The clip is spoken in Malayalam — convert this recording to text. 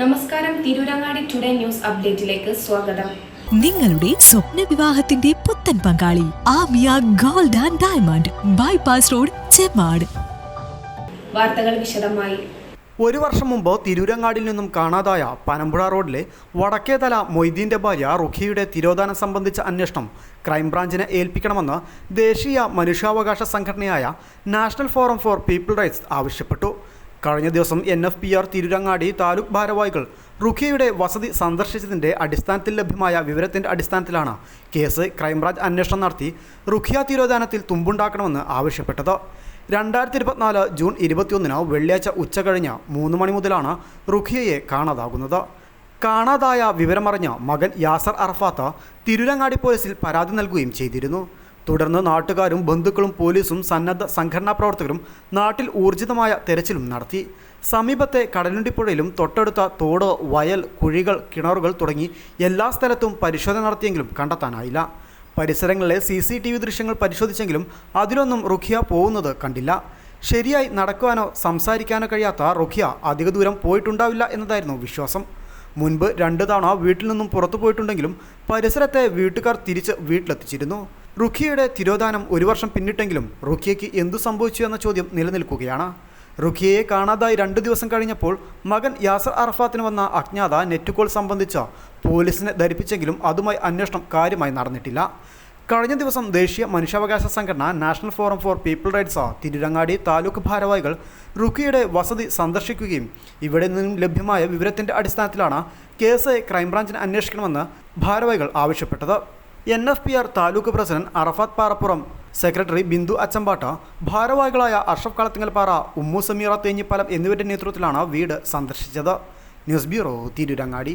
നമസ്കാരം തിരൂരങ്ങാടി ടുഡേ ന്യൂസ് അപ്ഡേറ്റിലേക്ക് സ്വാഗതം. നിങ്ങളുടെ സ്വപ്ന വിവാഹത്തിന്റെ പുത്തൻ പങ്കാളി Amiya gold and diamond bypass road Chemmad. വാർത്തകൾ വിശദമായി. ഒരു വർഷം മുമ്പ് തിരൂരങ്ങാടിൽ നിന്നും കാണാതായ പനമ്പുഴ റോഡിലെ വടക്കേതല മൊയ്തീന്റെ ഭാര്യ റുഖിയുടെ തിരോധാനം സംബന്ധിച്ച അന്വേഷണം ക്രൈംബ്രാഞ്ചിനെ ഏൽപ്പിക്കണമെന്ന് ദേശീയ മനുഷ്യാവകാശ സംഘടനയായ National Forum for People Rights ആവശ്യപ്പെട്ടു. കഴിഞ്ഞ ദിവസം N F P R Tirurangadi taluk ഭാരവാഹികൾ റുഖിയയുടെ വസതി സന്ദർശിച്ചതിന്റെ അടിസ്ഥാനത്തിൽ ലഭ്യമായ വിവരത്തിന്റെ അടിസ്ഥാനത്തിലാണ് കേസ് ക്രൈംബ്രാഞ്ച് അന്വേഷണം നടത്തി റുഖിയ തിരോധാനത്തിൽ തുമ്പുണ്ടാക്കണമെന്ന് ആവശ്യപ്പെട്ടത്. രണ്ടായിരത്തി ഇരുപത്തിനാല് ജൂൺ ഇരുപത്തിയൊന്നിന് വെള്ളിയാഴ്ച ഉച്ച കഴിഞ്ഞ് മൂന്ന് മണി മുതലാണ് റുഖിയയെ കാണാതാകുന്നത്. കാണാതായ വിവരമറിഞ്ഞ മകൻ യാസർ അറഫാത്ത് തിരുരങ്ങാടി പോലീസിൽ പരാതി നൽകുകയും ചെയ്തിരുന്നു. തുടർന്ന് നാട്ടുകാരും ബന്ധുക്കളും പോലീസും സന്നദ്ധ സംഘടനാ പ്രവർത്തകരും നാട്ടിൽ ഊർജിതമായ തെരച്ചിലും നടത്തി. സമീപത്തെ കടലുണ്ടിപ്പുഴയിലും തൊട്ടടുത്ത തോട് വയൽ കുഴികൾ കിണറുകൾ തുടങ്ങി എല്ലാ സ്ഥലത്തും പരിശോധന നടത്തിയെങ്കിലും കണ്ടെത്താനായില്ല. പരിസരങ്ങളിലെ സി സി ടി വി ദൃശ്യങ്ങൾ പരിശോധിച്ചെങ്കിലും അതിലൊന്നും റുഖിയ പോകുന്നത് കണ്ടില്ല. ശരിയായി നടക്കുവാനോ സംസാരിക്കാനോ കഴിയാത്ത റുഖിയ അധിക ദൂരം പോയിട്ടുണ്ടാവില്ല എന്നതായിരുന്നു വിശ്വാസം. മുൻപ് രണ്ട് തവണ വീട്ടിൽ നിന്നും പുറത്തു പോയിട്ടുണ്ടെങ്കിലും പരിസരത്തെ വീട്ടുകാർ തിരിച്ച് വീട്ടിലെത്തിച്ചിരുന്നു. റുഖിയയുടെ തിരോധാനം ഒരു വർഷം പിന്നിട്ടെങ്കിലും റുഖിയയ്ക്ക് എന്തു സംഭവിച്ചു എന്ന ചോദ്യം നിലനിൽക്കുകയാണ്. റുഖിയയെ കാണാതായി രണ്ടു ദിവസം കഴിഞ്ഞപ്പോൾ മകൻ യാസർ അറഫാത്തിന് വന്ന അജ്ഞാത നെറ്റ് കോൾ സംബന്ധിച്ച പോലീസിനെ ധരിപ്പിച്ചെങ്കിലും അതുമായി അന്വേഷണം കാര്യമായി നടന്നിട്ടില്ല. കഴിഞ്ഞ ദിവസം ദേശീയ മനുഷ്യാവകാശ സംഘടന National Forum for People Rights Tirurangadi taluk ഭാരവാഹികൾ റുഖിയുടെ വസതി സന്ദർശിക്കുകയും ഇവിടെ നിന്നും ലഭ്യമായ വിവരത്തിന്റെ അടിസ്ഥാനത്തിലാണ് കേസ് ക്രൈംബ്രാഞ്ചിന് അന്വേഷിക്കണമെന്ന് ഭാരവാഹികൾ ആവശ്യപ്പെട്ടത്. N F P R taluk president Arafat Parappuram secretary Bindu Achampatta ഭാരവാഹികളായ അഷ്റഫ് കളത്തിങ്ങൽപ്പാറ ഉമ്മു സമീറ തേഞ്ഞിപ്പാലം എന്നിവരുടെ നേതൃത്വത്തിലാണ് വീട് സന്ദർശിച്ചത്. News bureau Tirurangadi.